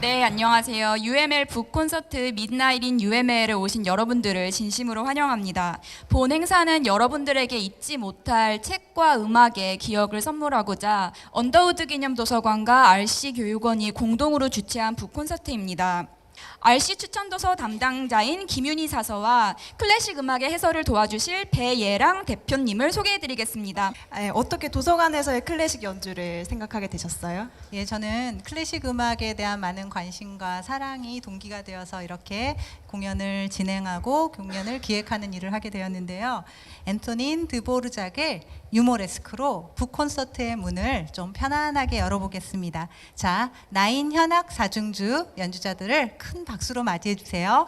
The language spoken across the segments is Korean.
네, 안녕하세요. UML 북 콘서트 midnight인 UML에 오신 여러분들을 진심으로 환영합니다. 본 행사는 여러분들에게 잊지 못할 책과 음악의 기억을 선물하고자 언더우드 기념 도서관과 RC 교육원이 공동으로 주최한 북 콘서트입니다. RC 추천 도서 담당자인 김윤희 사서와 클래식 음악의 해설을 도와주실 배예랑 대표님을 소개해드리겠습니다. 네, 어떻게 도서관에서의 클래식 연주를 생각하게 되셨어요? 예, 저는 클래식 음악에 대한 많은 관심과 사랑이 동기가 되어서 이렇게 공연을 진행하고 공연을 기획하는 일을 하게 되었는데요. 앤토닌 드보르작의 유모레스크로 북 콘서트의 문을 좀 편안하게 열어보겠습니다. 자, 나인 현악 사중주 연주자들을 큰 박수로 맞이해 주세요.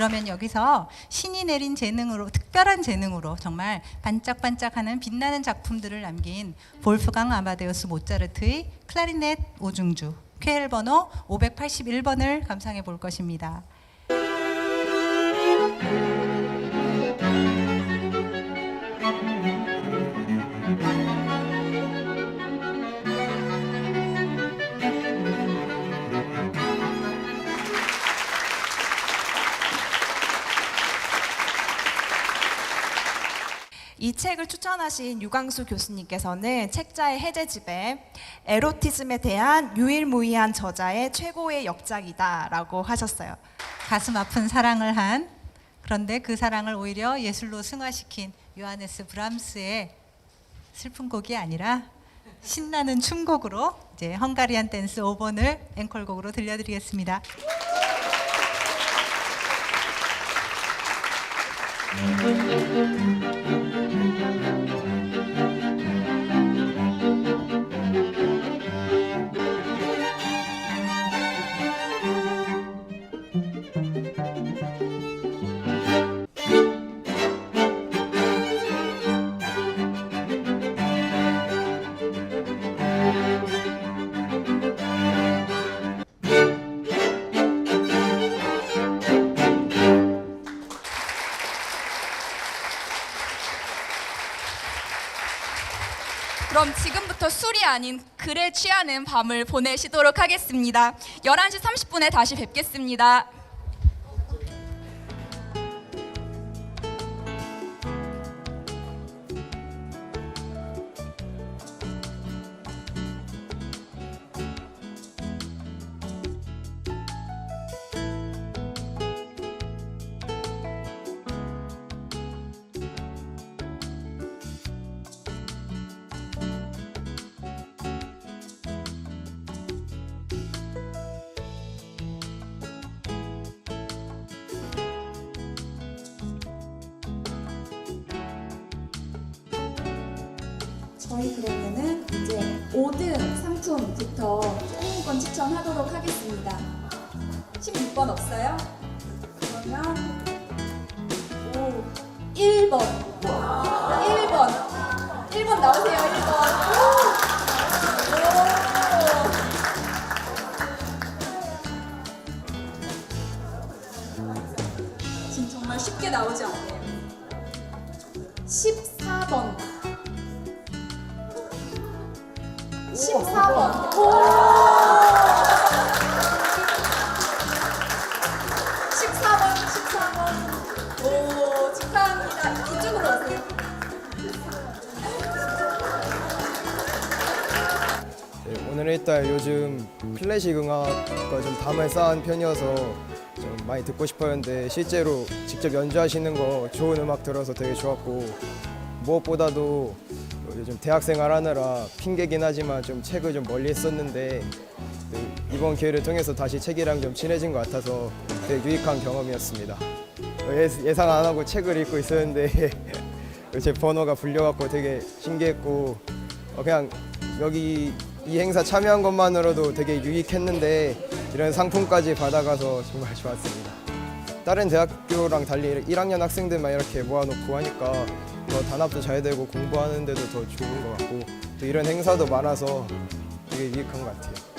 그러면 여기서 신이 내린 재능으로 특별한 재능으로 정말 반짝반짝하는 빛나는 작품들을 남긴 볼프강 아마데우스 모차르트의 클라리넷 오중주 쾌엘 번호 581번을 감상해 볼 것입니다. 책을 추천하신 유광수 교수님께서는 책자의 해제집에 에로티즘에 대한 유일무이한 저자의 최고의 역작이다라고 하셨어요. 가슴 아픈 사랑을 한 그런데 그 사랑을 오히려 예술로 승화시킨 요하네스 브람스의 슬픈 곡이 아니라 신나는 춤곡으로 이제 헝가리안 댄스 5번을 앵콜곡으로 들려드리겠습니다. 그럼 지금부터 술이 아닌 글에 취하는 밤을 보내시도록 하겠습니다. 11시 30분에 다시 뵙겠습니다. 저희 그러면은 이제 5등 상품부터 건 추천하도록 하겠습니다. 16번 없어요? 그러면 오 1번 1번 1번 나오세요 1번 오! 오. 지금 정말 쉽게 나오지 않네요. 14번 14번. 오! 14번, 14번. 오, 축하합니다. 이쪽으로 오세요. 네, 오늘 일단 요즘 클래식 음악과 좀 담을 쌓은 편이어서 좀 많이 듣고 싶었는데 실제로 직접 연주하시는 거 좋은 음악 들어서 되게 좋았고 무엇보다도 요즘 대학생활 하느라 핑계긴 하지만 좀 책을 좀 멀리 했었는데 네, 이번 기회를 통해서 다시 책이랑 좀 친해진 것 같아서 되게 유익한 경험이었습니다. 예- 예상 안 하고 책을 읽고 있었는데 제 번호가 불려갖고 되게 신기했고 어, 그냥 여기 이 행사 참여한 것만으로도 되게 유익했는데 이런 상품까지 받아가서 정말 좋았습니다. 다른 대학교랑 달리 1학년 학생들만 이렇게 모아놓고 하니까 더 단합도 잘 되고 공부하는 데도 더 좋은 것 같고 또 이런 행사도 많아서 되게 유익한 것 같아요.